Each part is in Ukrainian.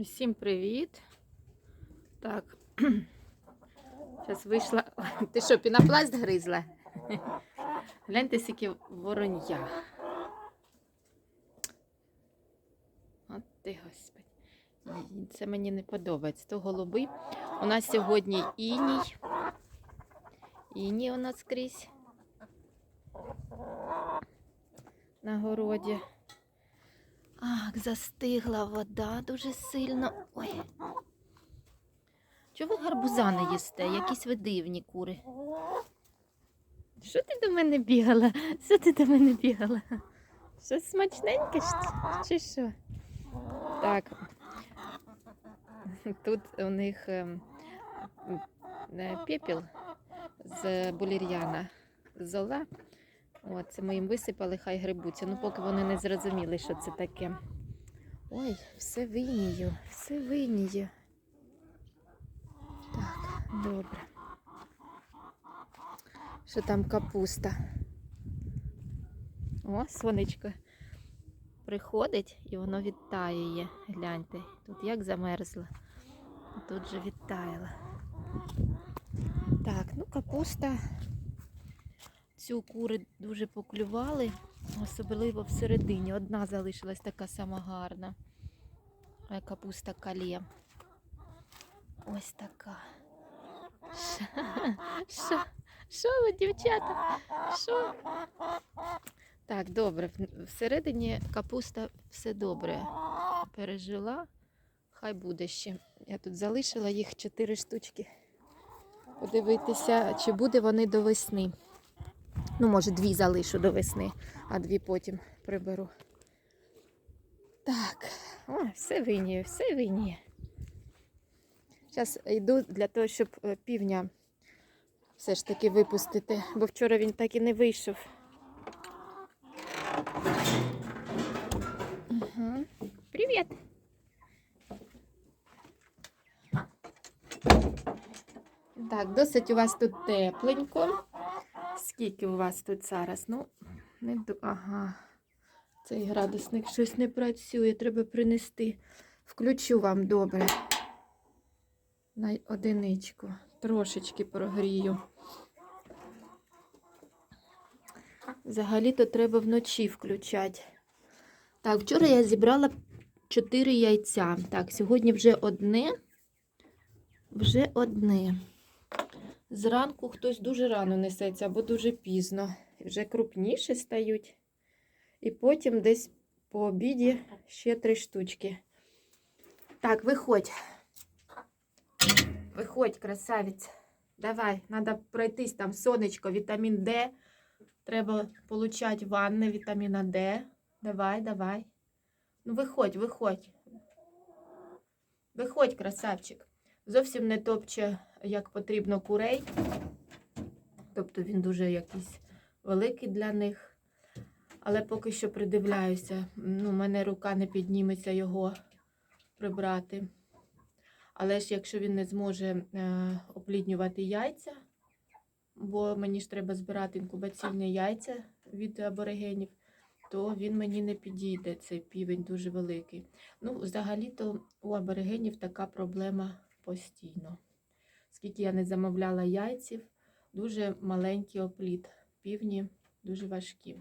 Усім привіт. Так. Зараз вийшла. Ти що, пінопласт гризла? Гляньте, скільки воронья. От ти, господи. Це мені не подобається. То голуби. У нас сьогодні іній. Іній у нас скрізь. На городі. Ах, застигла вода дуже сильно. Ой. Чого ви гарбуза не їсте? Якісь ви дивні кури. Що ти до мене бігала? Що ти до мене бігала? Щось смачненьке чи що? Так. Тут у них ем, е, з булір'яна зола. От, це ми їм висипали, хай грибуться. Ну, поки вони не зрозуміли, що це таке. Ой, все винію, все винію. Так, добре. Що там капуста? О, сонечко приходить і воно відтає її. Гляньте, тут як замерзла. Тут же відтаяла. Так, ну капуста. Цю кури дуже поклювали, особливо всередині. Одна залишилась така сама гарна. Капуста калє. Ось така. Що? Що ви, дівчата? Що? Так, добре. Всередині капуста все добре пережила. Хай буде ще. Я тут залишила їх чотири штучки. Подивитися, чи буде вони до весни. Ну, може, дві залишу до весни, а дві потім приберу. Так, о, все виніє, все виніє. Зараз йду для того, щоб е, півня все ж таки випустити, бо вчора він так і не вийшов. Угу. Привіт! Так, досить у вас тут тепленько. Скільки у вас тут зараз? Ну, не ду... Ага. Цей градусник щось не працює, треба принести. Включу вам добре. На одиничку. Трошечки прогрію. Взагалі-то треба вночі включати. Так, вчора я зібрала 4 яйця. Так, сьогодні вже одне. Вже одне. Зранку хтось дуже рано несеться або дуже пізно. Вже крупніше стають. І потім десь по обіді ще три штучки. Так, виходь. Виходь, красавець. Давай, треба пройтись там сонечко, вітамін Д. Треба получати ванни вітаміна Д. Давай, давай. Ну, виходь, виходь. Виходь, красавчик. Зовсім не топче, як потрібно курей. Тобто він дуже якийсь великий для них. Але поки що придивляюся. Ну, мене рука не підніметься його прибрати. Але ж якщо він не зможе е, опліднювати яйця, бо мені ж треба збирати інкубаційні яйця від аборигенів, то він мені не підійде, цей півень дуже великий. Ну, взагалі-то у аборигенів така проблема постійно. Скільки я не замовляла яйців, дуже маленький оплід. Півні дуже важкі.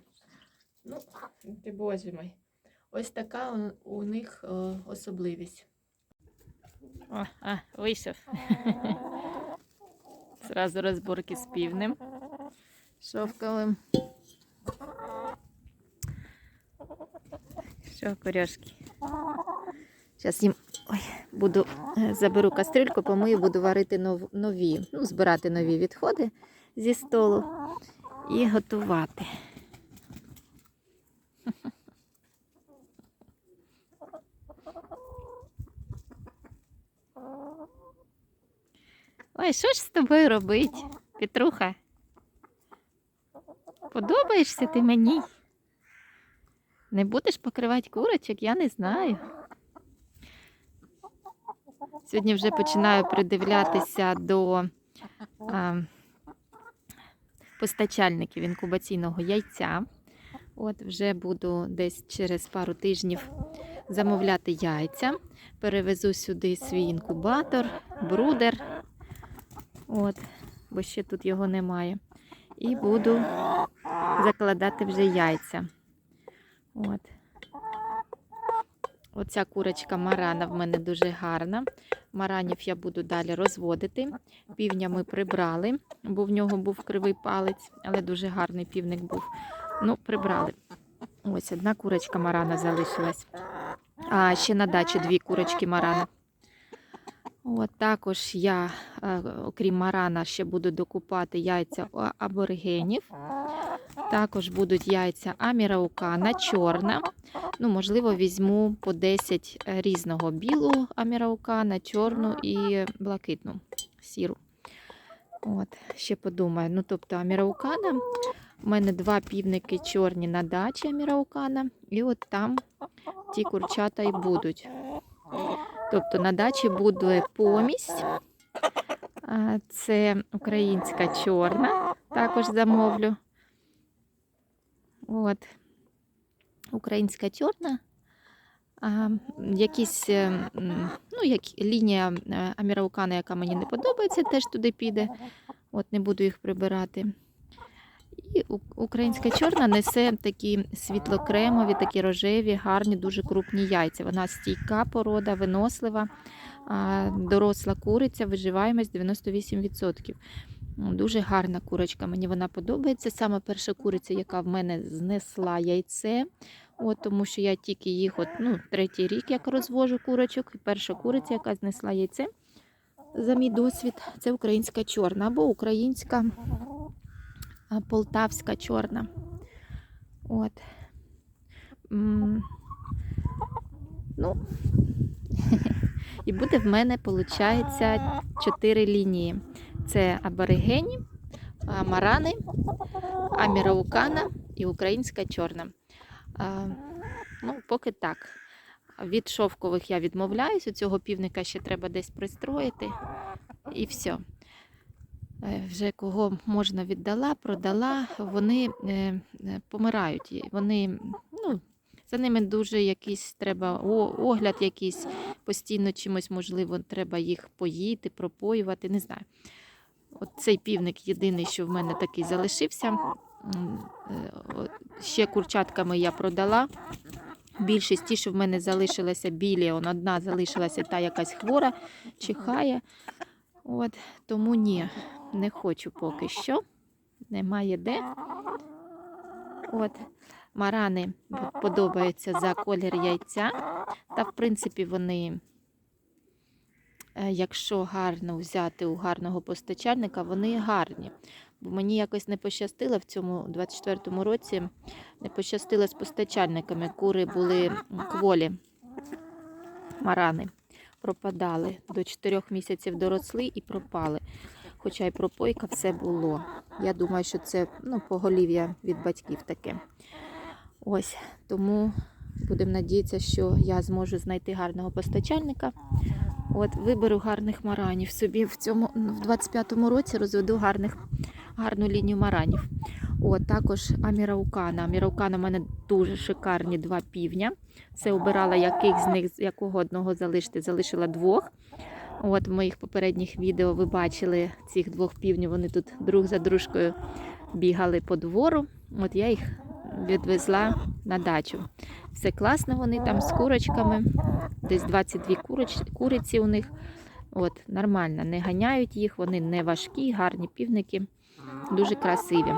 Ну, ти боже мой. Ось така у, них особливість. О, а, вийшов. Зразу розборки з півнем. Шовковим. Що, коряшки? Зараз їм ой, буду е, заберу кастрюльку, помию, буду варити нов, нові, ну, збирати нові відходи зі столу і готувати. Ой, що ж з тобою робить, Петруха? Подобаєшся ти мені? Не будеш покривати курочок, я не знаю. Сьогодні вже починаю придивлятися до а, постачальників інкубаційного яйця. От вже буду десь через пару тижнів замовляти яйця. Перевезу сюди свій інкубатор, брудер. От, бо ще тут його немає. І буду закладати вже яйця. От. Оця курочка Марана в мене дуже гарна. Маранів я буду далі розводити. Півня ми прибрали, бо в нього був кривий палець, але дуже гарний півник був. Ну, прибрали. Ось одна курочка Марана залишилась. А ще на дачі дві курочки Марана. От також я, е, окрім Марана, ще буду докупати яйця аборигенів. Також будуть яйця Аміраукана, чорна. Ну, можливо, візьму по 10 різного білу Аміраукана, чорну і блакитну сіру. От, ще подумаю. Ну, тобто Аміраукана. У мене два півники чорні на дачі Аміраукана, і от там ті курчата й будуть. Тобто на дачі буде помість. Це українська чорна, також замовлю. От. Українська чорна. А, якісь, е, ну, як лінія е, Аміраукана, яка мені не подобається, теж туди піде. От не буду їх прибирати. І українська чорна несе такі світлокремові, такі рожеві, гарні, дуже крупні яйця. Вона стійка порода, винослива, доросла куриця, виживаємось 98%. Ну, Дуже гарна курочка, мені вона подобається. Саме перша куриця, яка в мене знесла яйце. От, тому що я тільки їх, от, ну, третій рік як розвожу курочок. І перша куриця, яка знесла яйце, за мій досвід, це українська чорна або українська полтавська чорна. От. Ну, і буде в мене, виходить, чотири лінії. Це аборигені, марани, аміраукана і українська чорна. Ну, поки так. Від шовкових я відмовляюсь, у цього півника ще треба десь пристроїти. І все. Е, Вже кого можна віддала, продала, вони е, е, помирають. Вони, ну, за ними дуже якийсь треба огляд, якийсь постійно чимось, можливо, треба їх поїти, пропоювати, не знаю. От цей півник єдиний, що в мене такий залишився. Ще курчатками я продала. Більшість ті, що в мене залишилася білі, он одна залишилася та якась хвора, чихає. От, тому ні, не хочу поки що. Немає де. От, марани подобаються за колір яйця. Та, в принципі, вони, е, якщо гарно взяти у гарного постачальника, вони гарні. Бо мені якось не пощастило в цьому 24-му році, не пощастило з постачальниками. Кури були кволі, марани пропадали. До 4 місяців доросли і пропали. Хоча й пропойка все було. Я думаю, що це ну, поголів'я від батьків таке. Ось, тому будемо надіятися, що я зможу знайти гарного постачальника. От, виберу гарних маранів. Собі в цьому в 25-му році розведу гарних, гарну лінію маранів. От, також Аміраукана. Аміраукана в мене дуже шикарні два півня. Це обирала, яких з них, якого одного залишити. Залишила двох. От в моїх попередніх відео ви бачили цих двох півнів. Вони тут друг за дружкою бігали по двору. От я їх відвезла на дачу. Все класно, вони там з курочками. Десь 22 куроч, куриці у них. От, нормально, не ганяють їх, вони не важкі, гарні півники, дуже красиві.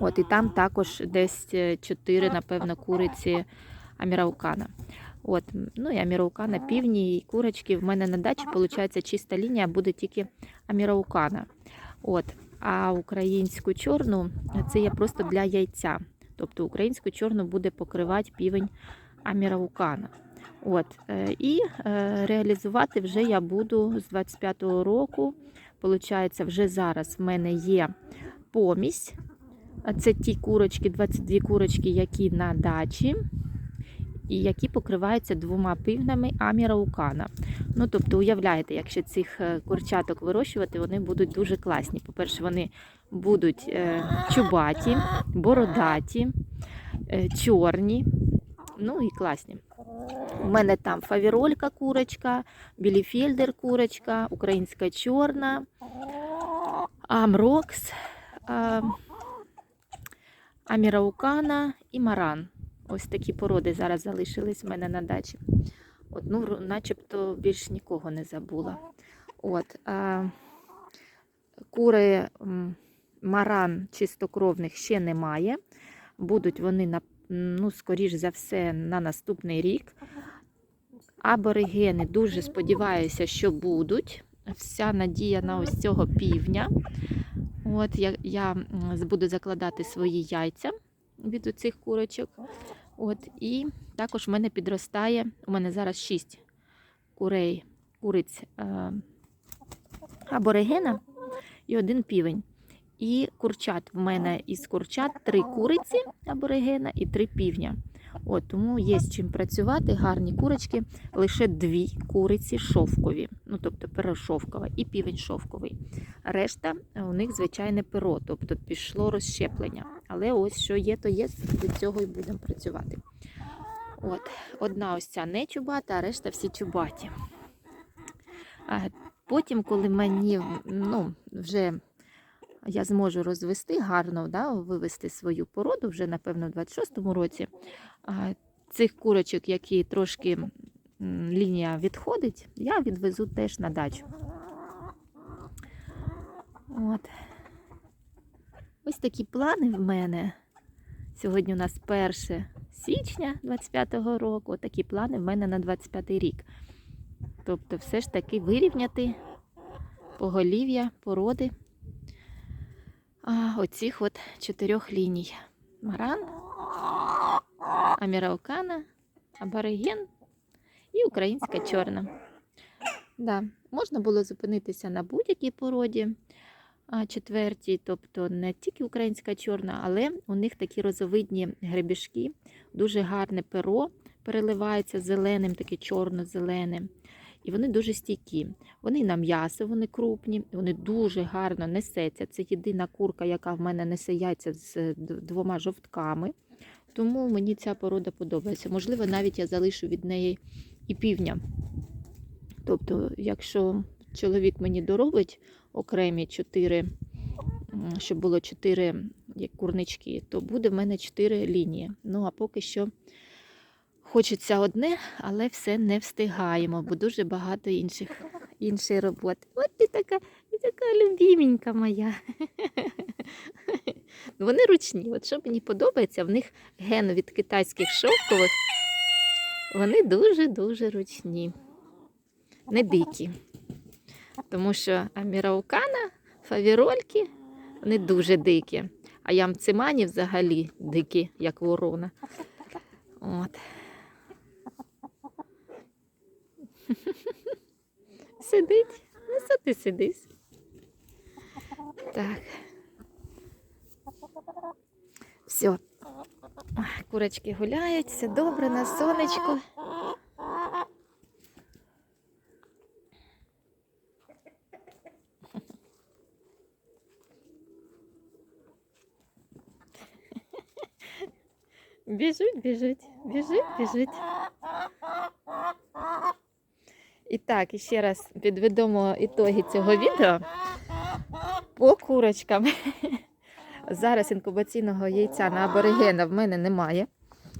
От, і там також десь 4, напевно, куриці аміраукана. От, ну і аміраукана, півні і курочки. В мене на дачі, виходить, чиста лінія буде тільки аміраукана. От, а українську чорну це є просто для яйця. Тобто українську чорну буде покривати півень аміраукана. От, е, і е, реалізувати вже я буду з 25-го року. Получається, вже зараз в мене є помість. Це ті курочки, 22 курочки, які на дачі, і які покриваються двома півнями аміраукана. Ну, тобто, уявляєте, якщо цих е, курчаток вирощувати, вони будуть дуже класні. По-перше, вони будуть е, чубаті, бородаті, е, чорні, ну і класні. У мене там фавіролька курочка, біліфельдер курочка, українська чорна, амрокс, аміраукана і маран. Ось такі породи зараз залишились в мене на дачі. От, ну, начебто більш нікого не забула. От, а, кури маран чистокровних ще немає. Будуть вони на ну, скоріш за все, на наступний рік. Аборигени дуже сподіваюся, що будуть. Вся надія на ось цього півня. От я, я буду закладати свої яйця від оцих курочок. От, і також в мене підростає, у мене зараз 6 курей, куриць е, аборигена і один півень. І курчат в мене із курчат три куриці аборигена і три півня. От, тому є з чим працювати, гарні курочки, лише дві куриці шовкові, ну тобто перо шовкове і півень шовковий. Решта у них звичайне перо, тобто пішло розщеплення. Але ось що є, то є, від цього і будемо працювати. От, одна ось ця не чубата, а решта всі чубаті. А потім, коли мені ну, вже я зможу розвести гарно, да, вивести свою породу вже, напевно, в 26-му році. Цих курочок, які трошки лінія відходить, я відвезу теж на дачу. От. Ось такі плани в мене. Сьогодні у нас 1 січня 25-го року. Такі плани в мене на 25-й рік. Тобто, все ж таки вирівняти поголів'я, породи оцих от чотирьох ліній. Маран, Аміраукана, Абориген і українська чорна. Да, можна було зупинитися на будь-якій породі четвертій, тобто не тільки українська чорна, але у них такі розовидні гребішки, дуже гарне перо переливається зеленим, таке чорно-зеленим. І вони дуже стійкі. Вони на м'ясо, вони крупні, вони дуже гарно несеться. Це єдина курка, яка в мене несе яйця з двома жовтками. Тому мені ця порода подобається. Можливо, навіть я залишу від неї і півня. Тобто, якщо чоловік мені доробить окремі чотири, щоб було чотири курнички, то буде в мене чотири лінії. Ну а поки що хочеться одне, але все не встигаємо, бо дуже багато інших, іншої роботи. От ти така, ти така любіменька моя. Вони ручні. От що мені подобається, в них ген від китайських шовкових. Вони дуже-дуже ручні, не дикі. Тому що аміраукана, фавірольки, вони дуже дикі. А ямцимані взагалі дикі, як ворона. От. Сидить. Ну, що ти сидиш? Так. Все. Курочки гуляють, все добре на сонечку. Біжуть, біжуть, біжуть, біжуть. І так, і ще раз підведемо ітоги цього відео по курочкам. Зараз інкубаційного яйця на аборигена в мене немає.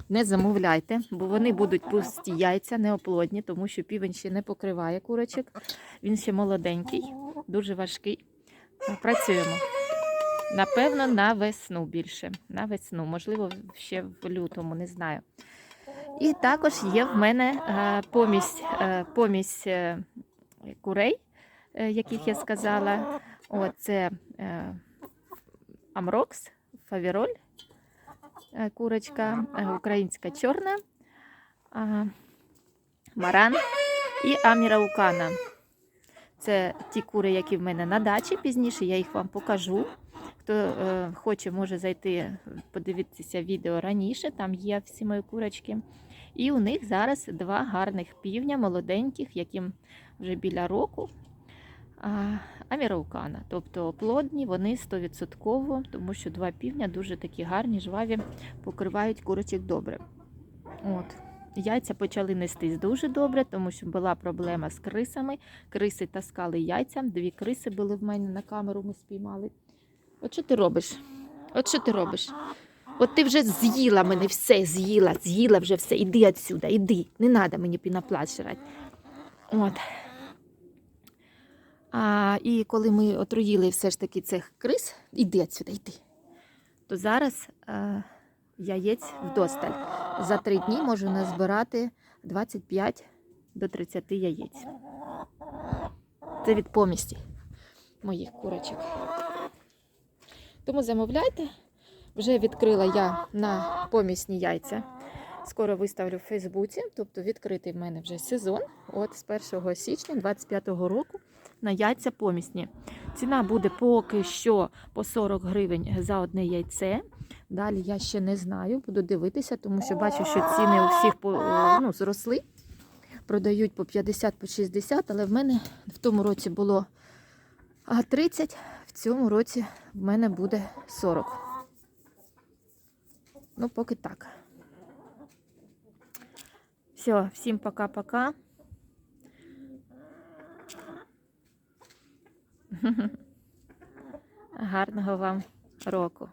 Не замовляйте, бо вони будуть пусті яйця, неоплодні, тому що півень ще не покриває курочок. Він ще молоденький, дуже важкий. Працюємо. Напевно, на весну більше. На весну, можливо, ще в лютому, не знаю. І також є в мене е, помість, е, помість е, курей, яких я сказала. О, це Амрокс, Фавіроль, курочка, українська чорна, Маран і Аміраукана. Це ті кури, які в мене на дачі. Пізніше я їх вам покажу. Хто е, хоче, може зайти, подивитися відео раніше, там є всі мої курочки. І у них зараз два гарних півня, молоденьких, яким вже біля року. Аміраукана. Тобто плодні, вони 100%, тому що два півня дуже такі гарні, жваві, покривають курочок добре. От. яйця почали нестись дуже добре, тому що була проблема з крисами. Криси таскали яйця. Дві криси були в мене на камеру, ми спіймали. От що ти робиш? От що ти робиш? От ти вже з'їла мене все, з'їла, з'їла вже все. Іди відсюди, іди. Не треба мені пінопласт жрати. От. А, і коли ми отруїли все ж таки цих крис, іди відсюди, йди. То зараз е, яєць вдосталь. За три дні можу назбирати 25 до 30 яєць. Це від помісті моїх курочок. Тому замовляйте. Вже відкрила я на помісні яйця. Скоро виставлю в Фейсбуці, тобто відкритий в мене вже сезон. От з 1 січня 2025 року на яйця помісні. Ціна буде поки що по 40 гривень за одне яйце. Далі я ще не знаю, буду дивитися, тому що бачу, що ціни у всіх ну, зросли. Продають по 50, по 60, але в мене в тому році було 30, в цьому році в мене буде 40. Ну, поки так. Все, всім пока-пока. Гарного вам року.